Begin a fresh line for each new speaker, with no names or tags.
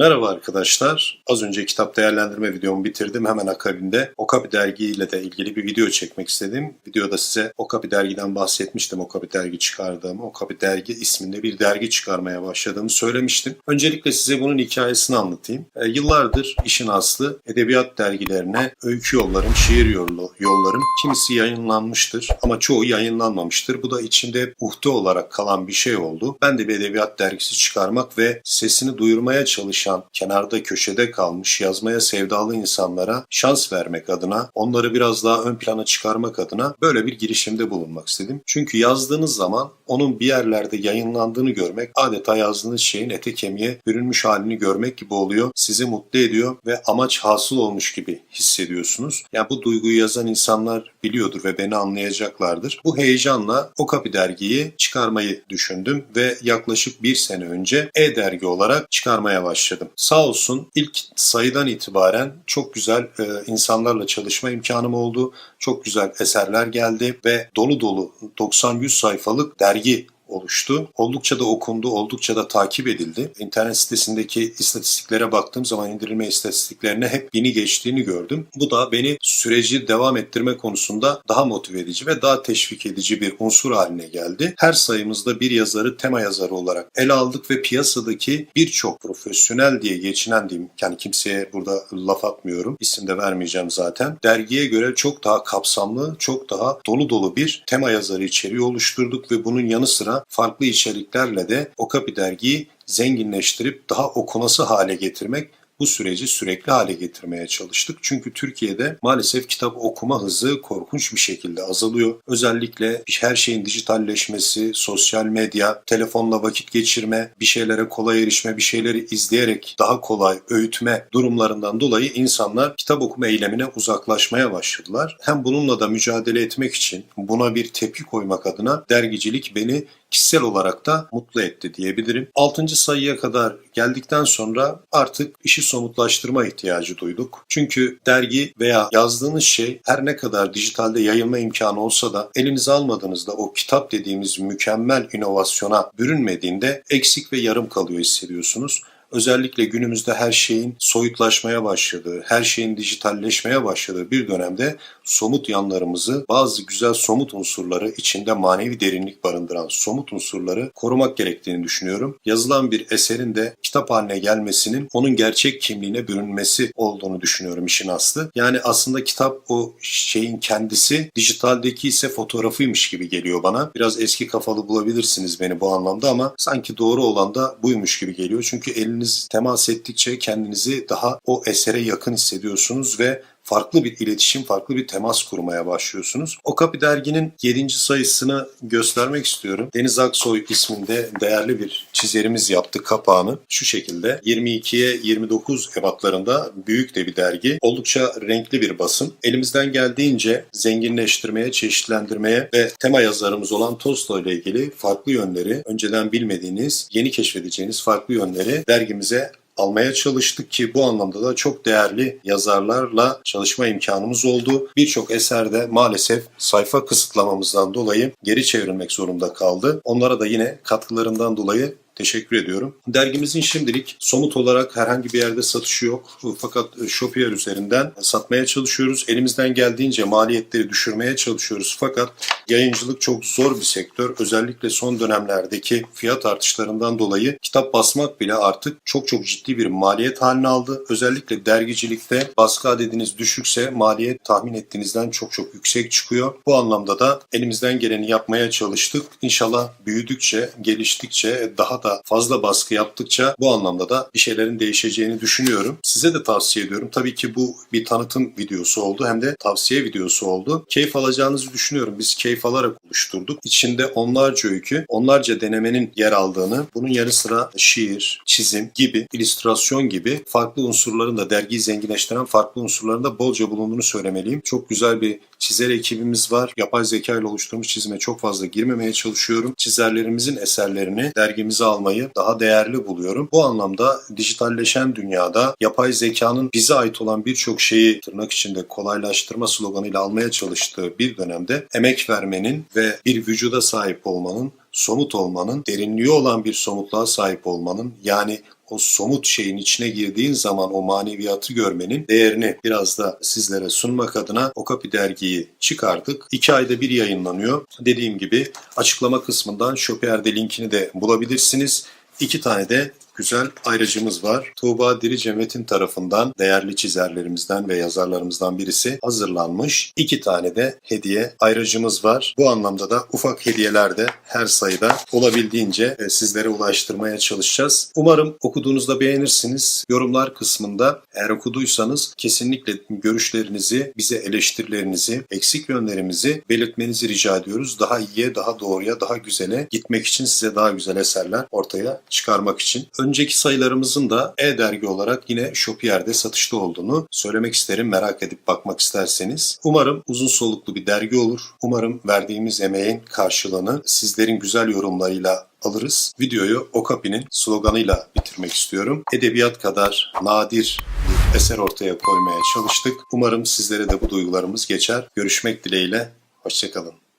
Merhaba arkadaşlar. Az önce kitap değerlendirme videomu bitirdim. Hemen akabinde Okapi Dergi ile de ilgili bir video çekmek istedim. Videoda size Okapi Dergi'den bahsetmiştim. Okapi Dergi çıkardığımı. Okapi Dergi isminde bir dergi çıkarmaya başladığımı söylemiştim. Öncelikle size bunun hikayesini anlatayım. E, yıllardır işin aslı edebiyat dergilerine öykü yollarım, şiir yolu, yollarım kimisi yayınlanmıştır ama çoğu yayınlanmamıştır. Bu da içimde uhde olarak kalan bir şey oldu. Ben de bir edebiyat dergisi çıkarmak ve sesini duyurmaya çalışan, kenarda köşede kalmış, yazmaya sevdalı insanlara şans vermek adına, onları biraz daha ön plana çıkarmak adına böyle bir girişimde bulunmak istedim. Çünkü yazdığınız zaman onun bir yerlerde yayınlandığını görmek, adeta yazdığınız şeyin ete kemiğe bürünmüş halini görmek gibi oluyor. Sizi mutlu ediyor ve amaç hasıl olmuş gibi hissediyorsunuz. Yani bu duyguyu yazan insanlar biliyordur ve beni anlayacaklardır. Bu heyecanla Okapi dergiyi çıkarmayı düşündüm ve yaklaşık bir sene önce e-dergi olarak çıkarmaya başladım. Sağ olsun ilk sayıdan itibaren çok güzel e, insanlarla çalışma imkanım oldu. Çok güzel eserler geldi ve dolu dolu 90-100 sayfalık dergi oluştu. Oldukça da okundu, oldukça da takip edildi. İnternet sitesindeki istatistiklere baktığım zaman indirilme istatistiklerine hep bini geçtiğini gördüm. Bu da beni süreci devam ettirme konusunda daha motive edici ve daha teşvik edici bir unsur haline geldi. Her sayımızda bir yazarı tema yazarı olarak ele aldık ve piyasadaki birçok profesyonel diye geçinen diyeyim. Yani kimseye burada laf atmıyorum. İsim de vermeyeceğim zaten. Dergiye göre çok daha kapsamlı, çok daha dolu dolu bir tema yazarı içeriği oluşturduk ve bunun yanı sıra farklı içeriklerle de Okapi dergiyi zenginleştirip daha okunası hale getirmek bu süreci sürekli hale getirmeye çalıştık. Çünkü Türkiye'de maalesef kitap okuma hızı korkunç bir şekilde azalıyor. Özellikle her şeyin dijitalleşmesi, sosyal medya, telefonla vakit geçirme, bir şeylere kolay erişme, bir şeyleri izleyerek daha kolay öğütme durumlarından dolayı insanlar kitap okuma eylemine uzaklaşmaya başladılar. Hem bununla da mücadele etmek için buna bir tepki koymak adına dergicilik beni kişisel olarak da mutlu etti diyebilirim. 6. sayıya kadar geldikten sonra artık işi somutlaştırma ihtiyacı duyduk. Çünkü dergi veya yazdığınız şey her ne kadar dijitalde yayılma imkanı olsa da elinize almadığınızda o kitap dediğimiz mükemmel inovasyona bürünmediğinde eksik ve yarım kalıyor hissediyorsunuz özellikle günümüzde her şeyin soyutlaşmaya başladığı, her şeyin dijitalleşmeye başladığı bir dönemde somut yanlarımızı, bazı güzel somut unsurları içinde manevi derinlik barındıran somut unsurları korumak gerektiğini düşünüyorum. Yazılan bir eserin de kitap haline gelmesinin onun gerçek kimliğine bürünmesi olduğunu düşünüyorum işin aslı. Yani aslında kitap o şeyin kendisi, dijitaldeki ise fotoğrafıymış gibi geliyor bana. Biraz eski kafalı bulabilirsiniz beni bu anlamda ama sanki doğru olan da buymuş gibi geliyor. Çünkü eliniz temas ettikçe kendinizi daha o esere yakın hissediyorsunuz ve farklı bir iletişim, farklı bir temas kurmaya başlıyorsunuz. Okapi derginin 7. sayısını göstermek istiyorum. Deniz Aksoy isminde değerli bir çizerimiz yaptı kapağını. Şu şekilde 22'ye 29 ebatlarında büyük de bir dergi. Oldukça renkli bir basım. Elimizden geldiğince zenginleştirmeye, çeşitlendirmeye ve tema yazarımız olan Tolstoy ile ilgili farklı yönleri, önceden bilmediğiniz, yeni keşfedeceğiniz farklı yönleri dergimize almaya çalıştık ki bu anlamda da çok değerli yazarlarla çalışma imkanımız oldu. Birçok eserde maalesef sayfa kısıtlamamızdan dolayı geri çevrilmek zorunda kaldı. Onlara da yine katkılarından dolayı Teşekkür ediyorum. Dergimizin şimdilik somut olarak herhangi bir yerde satışı yok. Fakat Shopier üzerinden satmaya çalışıyoruz. Elimizden geldiğince maliyetleri düşürmeye çalışıyoruz. Fakat yayıncılık çok zor bir sektör. Özellikle son dönemlerdeki fiyat artışlarından dolayı kitap basmak bile artık çok çok ciddi bir maliyet haline aldı. Özellikle dergicilikte baskı adediniz düşükse maliyet tahmin ettiğinizden çok çok yüksek çıkıyor. Bu anlamda da elimizden geleni yapmaya çalıştık. İnşallah büyüdükçe, geliştikçe daha da da fazla baskı yaptıkça bu anlamda da bir şeylerin değişeceğini düşünüyorum. Size de tavsiye ediyorum. Tabii ki bu bir tanıtım videosu oldu hem de tavsiye videosu oldu. Keyif alacağınızı düşünüyorum. Biz keyif alarak oluşturduk. İçinde onlarca öykü, onlarca denemenin yer aldığını, bunun yanı sıra şiir, çizim gibi, illüstrasyon gibi farklı unsurların da dergiyi zenginleştiren farklı unsurların da bolca bulunduğunu söylemeliyim. Çok güzel bir çizer ekibimiz var. Yapay zeka ile oluşturmuş çizime çok fazla girmemeye çalışıyorum. Çizerlerimizin eserlerini dergimize almayı daha değerli buluyorum. Bu anlamda dijitalleşen dünyada yapay zekanın bize ait olan birçok şeyi tırnak içinde kolaylaştırma sloganıyla almaya çalıştığı bir dönemde emek vermenin ve bir vücuda sahip olmanın somut olmanın, derinliği olan bir somutluğa sahip olmanın yani o somut şeyin içine girdiğin zaman o maneviyatı görmenin değerini biraz da sizlere sunmak adına Okapi dergiyi çıkardık. İki ayda bir yayınlanıyor. Dediğim gibi açıklama kısmından Shopier'de linkini de bulabilirsiniz. İki tane de güzel ayrıcımız var. Tuğba Dirice Metin tarafından değerli çizerlerimizden ve yazarlarımızdan birisi hazırlanmış. İki tane de hediye ayrıcımız var. Bu anlamda da ufak hediyeler de her sayıda olabildiğince e, sizlere ulaştırmaya çalışacağız. Umarım okuduğunuzda beğenirsiniz. Yorumlar kısmında eğer okuduysanız kesinlikle görüşlerinizi, bize eleştirilerinizi, eksik yönlerimizi belirtmenizi rica ediyoruz. Daha iyiye, daha doğruya, daha güzele gitmek için size daha güzel eserler ortaya çıkarmak için. Önceki sayılarımızın da e-dergi olarak yine Shopier'de satışta olduğunu söylemek isterim merak edip bakmak isterseniz. Umarım uzun soluklu bir dergi olur. Umarım verdiğimiz emeğin karşılığını sizlerin güzel yorumlarıyla alırız. Videoyu Okapi'nin sloganıyla bitirmek istiyorum. Edebiyat kadar nadir bir eser ortaya koymaya çalıştık. Umarım sizlere de bu duygularımız geçer. Görüşmek dileğiyle. Hoşçakalın.